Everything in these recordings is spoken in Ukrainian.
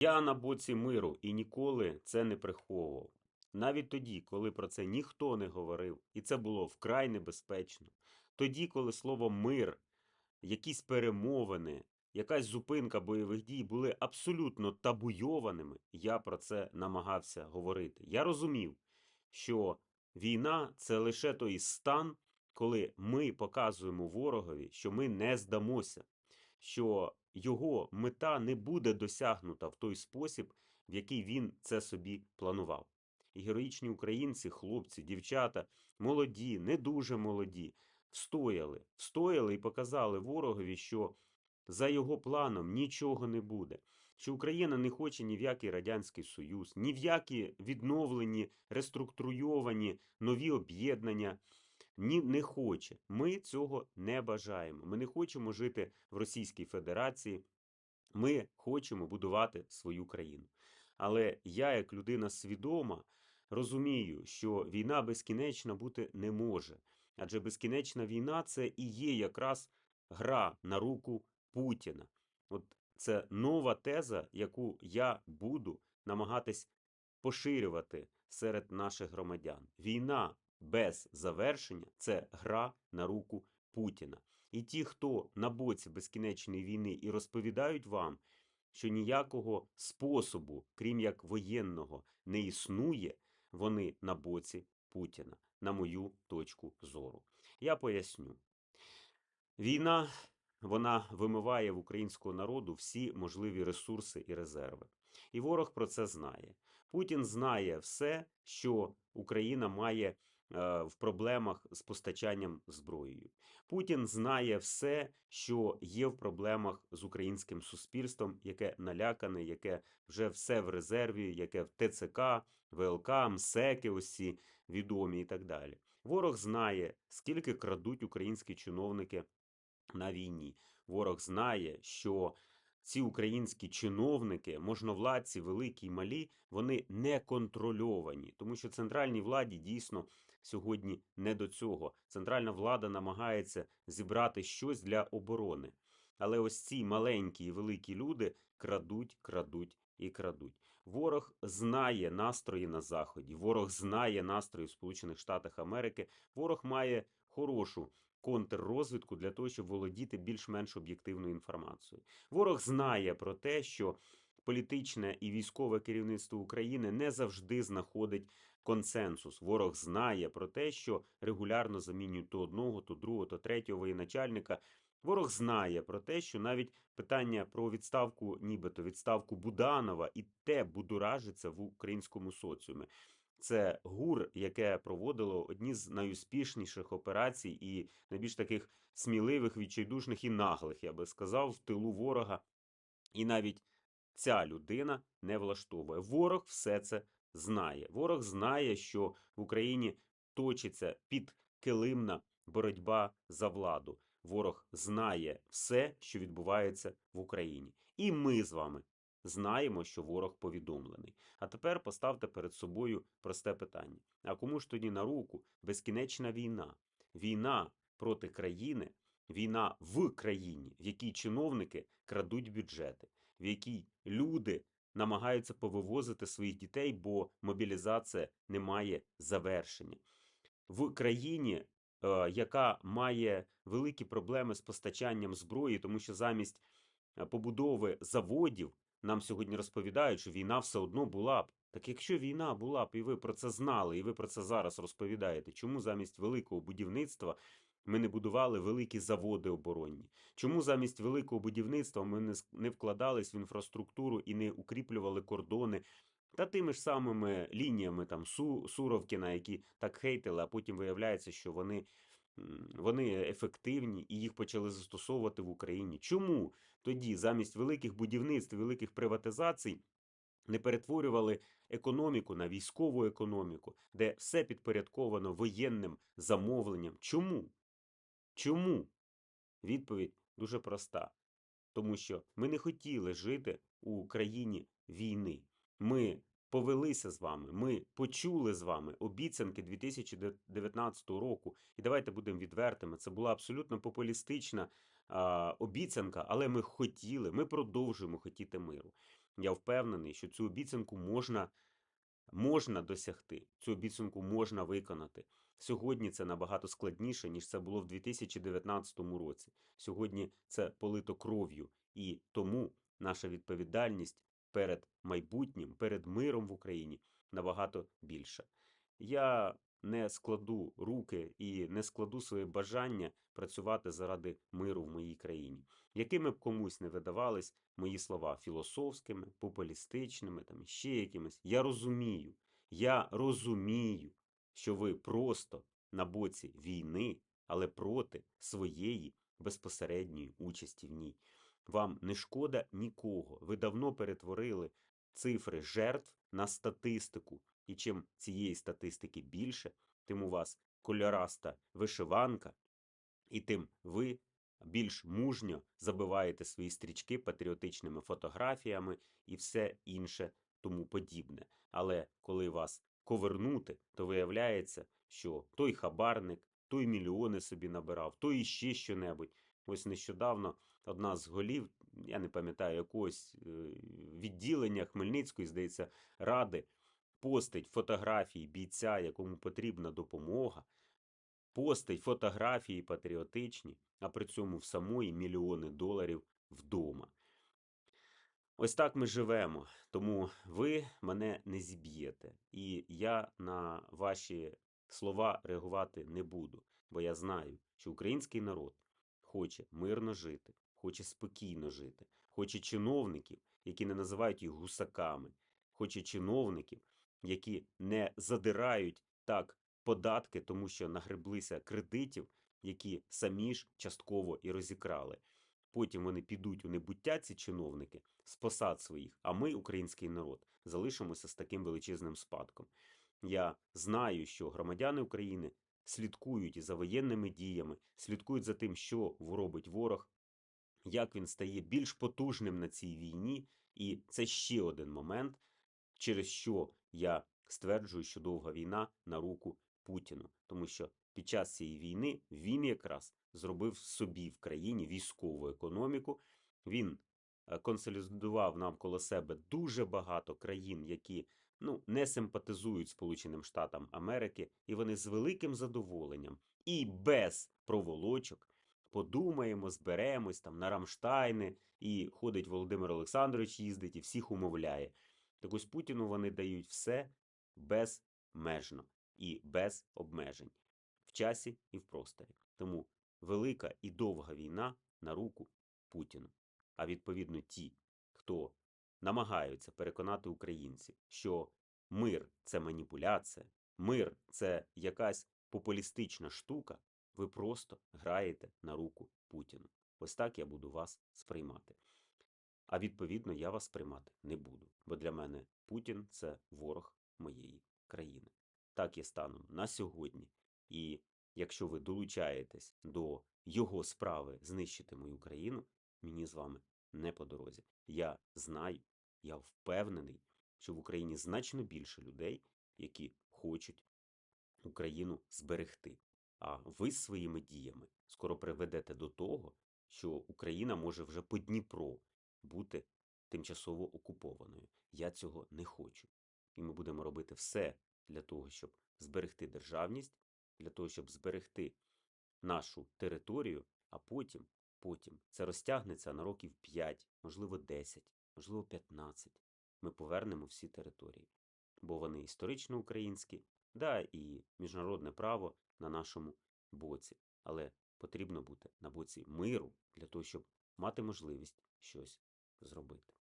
Я на боці миру і ніколи це не приховував. Навіть тоді, коли про це ніхто не говорив, і це було вкрай небезпечно. Тоді, коли слово мир, якісь перемовини, якась зупинка бойових дій були абсолютно табуйованими, я про це намагався говорити. Я розумів, що війна це лише той стан, коли ми показуємо ворогові, що ми не здамося, що його мета не буде досягнута в той спосіб, в який він це собі планував. І героїчні українці, хлопці, дівчата, молоді, не дуже молоді, встояли, встояли і показали ворогові, що за його планом нічого не буде. Що Україна не хоче ні в який Радянський Союз, ні в які відновлені, реструктуйовані нові об'єднання. Ні, не хоче. Ми цього не бажаємо. Ми не хочемо жити в Російській Федерації. Ми хочемо будувати свою країну. Але я, як людина свідома, розумію, що війна безкінечна бути не може. Адже безкінечна війна це і є якраз гра на руку Путіна. От це нова теза, яку я буду намагатись поширювати серед наших громадян. Війна без завершення це гра на руку Путіна. І ті, хто на боці безкінечної війни і розповідають вам, що ніякого способу, крім як воєнного, не існує, вони на боці Путіна, на мою точку зору. Я поясню. Війна вона вимиває в українського народу всі можливі ресурси і резерви. І ворог про це знає. Путін знає все, що Україна має в проблемах з постачанням зброєю. Путін знає все, що є в проблемах з українським суспільством, яке налякане, яке вже все в резерві, яке в ТЦК, ВЛК, МСЕКи, усі відомі і так далі. Ворог знає, скільки крадуть українські чиновники на війні. Ворог знає, що ці українські чиновники, можновладці, великі і малі, вони не контрольовані, тому що центральній владі дійсно сьогодні не до цього. Центральна влада намагається зібрати щось для оборони. Але ось ці маленькі і великі люди крадуть, крадуть і крадуть. Ворог знає настрої на Заході, ворог знає настрої в Сполучених Штатах Америки. Ворог має хорошу контррозвідку для того, щоб володіти більш-менш об'єктивною інформацією. Ворог знає про те, що політичне і військове керівництво України не завжди знаходить консенсус. Ворог знає про те, що регулярно замінюють то одного, то другого, то третього воєначальника. Ворог знає про те, що навіть питання про відставку, нібито відставку Буданова, і те будуражиться в українському соціумі. Це ГУР, яке проводило одні з найуспішніших операцій і найбільш таких сміливих, відчайдушних і наглих, я би сказав, в тилу ворога. І навіть ця людина не влаштовує. Ворог все це знає. Ворог знає, що в Україні точиться підкилимна боротьба за владу. Ворог знає все, що відбувається в Україні. І ми з вами знаємо, що ворог повідомлений. А тепер поставте перед собою просте питання: а кому ж тоді на руку безкінечна війна? Війна проти країни, війна в країні, в якій чиновники крадуть бюджети, в якій люди намагаються повивозити своїх дітей, бо мобілізація не має завершення. В країні, е, яка має великі проблеми з постачанням зброї, тому що замість е, побудови заводів нам сьогодні розповідають, що війна все одно була б. Так якщо війна була б, і ви про це знали, і ви про це зараз розповідаєте, чому замість великого будівництва ми не будували великі заводи оборонні? Чому замість великого будівництва ми не вкладались в інфраструктуру і не укріплювали кордони? Та тими ж самими лініями там Су, Суровкіна, які так хейтили, а потім виявляється, що вони вони ефективні і їх почали застосовувати в Україні. Чому тоді замість великих будівництв, великих приватизацій не перетворювали економіку на військову економіку, де все підпорядковано воєнним замовленням? Чому? Чому? Відповідь дуже проста. Тому що ми не хотіли жити у країні війни. Ми повелися з вами. Ми почули з вами обіцянки 2019 року. І давайте будемо відвертими. Це була абсолютно популістична а, обіцянка, але ми хотіли, ми продовжуємо хотіти миру. Я впевнений, що цю обіцянку можна, можна досягти, цю обіцянку можна виконати. Сьогодні це набагато складніше, ніж це було в 2019 році. Сьогодні це полито кров'ю, і тому наша відповідальність перед майбутнім, перед миром в Україні набагато більша. Я не складу руки і не складу своє бажання працювати заради миру в моїй країні. Якими б комусь не видавались мої слова філософськими, популістичними, там ще якимись. Я розумію, я розумію, що ви просто на боці війни, але проти своєї безпосередньої участі в ній. Вам не шкода нікого. Ви давно перетворили цифри жертв на статистику. І чим цієї статистики більше, тим у вас кольораста вишиванка, і тим ви більш мужньо забиваєте свої стрічки патріотичними фотографіями і все інше тому подібне. Але коли вас ковернути, то виявляється, що той хабарник, той мільйони собі набирав, той іще що-небудь. Ось нещодавно одна з голів, я не пам'ятаю якогось е, відділення Хмельницької, здається, ради, постить фотографії бійця, якому потрібна допомога, постить фотографії патріотичні, а при цьому в самої мільйони доларів вдома. Ось так ми живемо, тому ви мене не зіб'єте. І я на ваші слова реагувати не буду, бо я знаю, що український народ хоче мирно жити, хоче спокійно жити, хоче чиновників, які не називають їх гусаками, хоче чиновників, які не задирають так податки, тому що нагреблися кредитів, які самі ж частково і розікрали. Потім вони підуть у небуття, ці чиновники, з посад своїх, а ми, український народ, залишимося з таким величезним спадком. Я знаю, що громадяни України слідкують і за воєнними діями, слідкують за тим, що робить ворог, як він стає більш потужним на цій війні. І це ще один момент, через що я стверджую, що довга війна на руку Путіну, тому що під час цієї війни він якраз зробив собі в країні військову економіку. Він е, консолідував навколо себе дуже багато країн, які ну, не симпатизують Сполученим Штатам Америки, і вони з великим задоволенням і без проволочок подумаємо, зберемось там на Рамштайни, і ходить Володимир Олександрович, їздить і всіх умовляє. Так ось Путіну вони дають все безмежно і без обмежень часі і в просторі. Тому велика і довга війна на руку Путіну. А відповідно, ті, хто намагаються переконати українців, що мир це маніпуляція, мир це якась популістична штука, ви просто граєте на руку Путіну. Ось так я буду вас сприймати. А відповідно, я вас сприймати не буду, бо для мене Путін це ворог моєї країни. Так є станом на сьогодні. І якщо ви долучаєтесь до його справи знищити мою країну, мені з вами не по дорозі. Я знаю, я впевнений, що в Україні значно більше людей, які хочуть Україну зберегти. А ви своїми діями скоро приведете до того, що Україна може вже по Дніпро бути тимчасово окупованою. Я цього не хочу. І ми будемо робити все для того, щоб зберегти державність, для того, щоб зберегти нашу територію, а потім, потім це розтягнеться на років 5, можливо, 10, можливо, 15. Ми повернемо всі території, бо вони історично українські, да, і міжнародне право на нашому боці. Але потрібно бути на боці миру для того, щоб мати можливість щось зробити.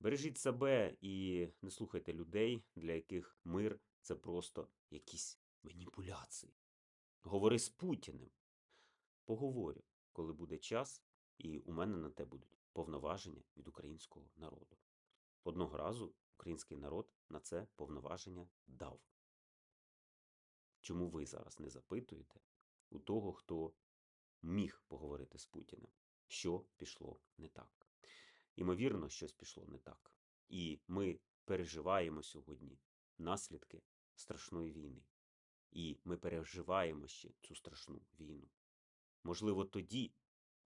Бережіть себе і не слухайте людей, для яких мир це просто якісь маніпуляції. Говори з Путіним. Поговорю, коли буде час, і у мене на те будуть повноваження від українського народу. Одного разу український народ на це повноваження дав. Чому ви зараз не запитуєте у того, хто міг поговорити з Путіним, що пішло не так? Імовірно, щось пішло не так. І ми переживаємо сьогодні наслідки страшної війни. І ми переживаємо ще цю страшну війну. Можливо, тоді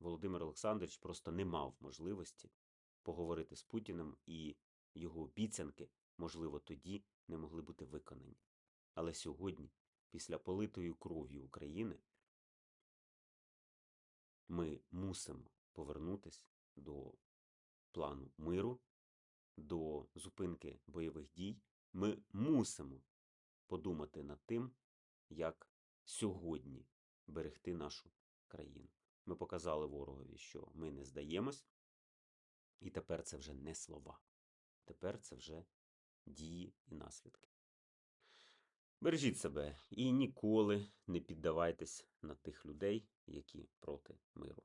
Володимир Олександрович просто не мав можливості поговорити з Путіним і його обіцянки, можливо, тоді не могли бути виконані. Але сьогодні, після политої кров'ю України, ми мусимо повернутися до плану миру, до зупинки бойових дій. Ми мусимо подумати над тим, як сьогодні берегти нашу країну. Ми показали ворогові, що ми не здаємось, і тепер це вже не слова. Тепер це вже дії і наслідки. Бережіть себе і ніколи не піддавайтесь на тих людей, які проти миру.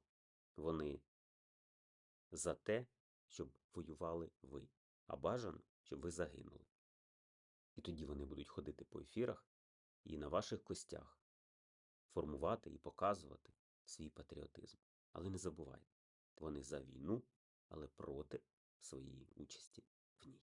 Вони за те, щоб воювали ви, а бажано, щоб ви загинули. І тоді вони будуть ходити по ефірах і на ваших костях формувати і показувати свій патріотизм. Але не забувайте, вони за війну, але проти своєї участі в ній.